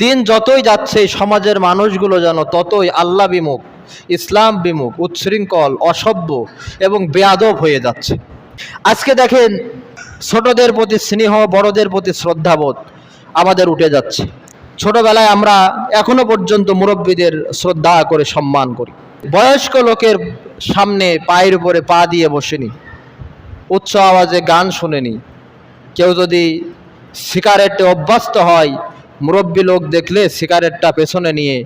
দিন যতই যাচ্ছে, সমাজের মানুষগুলো যেন ততই আল্লাহ বিমুখ, ইসলাম বিমুখ, উচ্ছৃঙ্খল, অসভ্য এবং বেয়াদব হয়ে যাচ্ছে। আজকে দেখেন, ছোটদের প্রতি স্নেহ, বড়দের প্রতি শ্রদ্ধাবোধ আমাদের উঠে যাচ্ছে। ছোটবেলায় আমরা এখনও পর্যন্ত মুরব্বীদের শ্রদ্ধা করে সম্মান করি। বয়স্ক লোকের সামনে পায়ের উপরে পা দিয়ে বসেনি, উচ্চ আওয়াজে গান শুনেনি। কেউ যদি সিগারেটে অভ্যস্ত হয় মুরব্বী লোক দেখলে সিগারেটটা পেছনে নিয়ে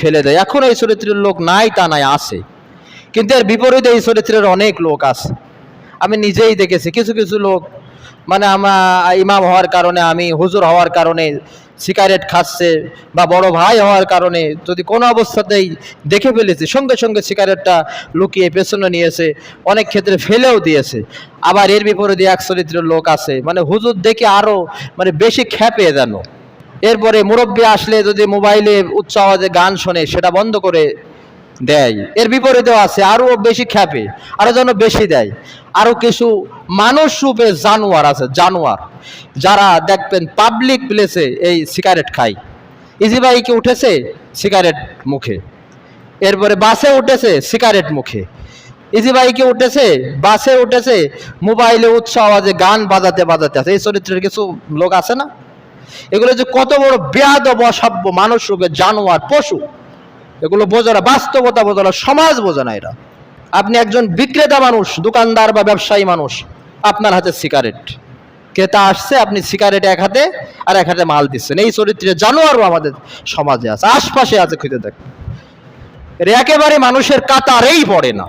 ফেলে দেয়। এখন এই চরিত্রের লোক নাই, তা নাই, আছে। কিন্তু এর বিপরীতে এই চরিত্রের অনেক লোক আছে। আমি নিজেই দেখেছি, কিছু কিছু লোক মানে আমার ইমাম হওয়ার কারণে, আমি হুজুর হওয়ার কারণে সিগারেট খাচ্ছে বা বড় ভাই হওয়ার কারণে যদি কোনো অবস্থাতেই দেখে ফেলেছি, সঙ্গে সঙ্গে সিগারেটটা লুকিয়ে পেছনে নিয়েছে, অনেক ক্ষেত্রে ফেলেও দিয়েছে। আবার এর বিপরীতে এক চরিত্রের লোক আছে মানে হুজুর দেখে আরও মানে বেশি খ্যাপে যেন। এরপরে মুরব্বী আসলে যদি মোবাইলে উচ্চ আওয়াজে গান শোনে, সেটা বন্ধ করে দেয়। এর বিপরীতেও আছে, আরও বেশি খ্যাপে, আরও যেন বেশি দেয়। আরও কিছু মানুষ রূপে জানোয়ার আছে, জানোয়ার। যারা দেখবেন পাবলিক প্লেসে এই সিগারেট খায়। ইজি বাইকে উঠেছে? সিগারেট মুখে। এরপরে বাসে উঠেছে? সিগারেট মুখে। ইজি বাইকে উঠেছে? বাসে উঠেছে? মোবাইলে উচ্চ আওয়াজে গান বাজাতে বাজাতে আছে। এই চরিত্রের কিছু লোক আছে না? এগুলো যে কত বড় বেয়াদব, অসভ্য মানুষ রূপে জানোয়ার, পশু, এগুলো বোঝা না, বাস্তবতা বোঝা না, সমাজ বোঝা না এরা। আপনি একজন বিক্রেতা মানুষ, দোকানদার বা ব্যবসায়ী মানুষ, আপনার হাতে সিগারেট। ক্রেতা আসছে, আপনি সিগারেট এক হাতে আর এক হাতে মাল দিচ্ছেন। এই চরিত্রে জানোয়ারও আমাদের সমাজে আছে, আশপাশে আছে, খুঁজে দেখ এর একেবারে মানুষের কাতারেই পড়ে না।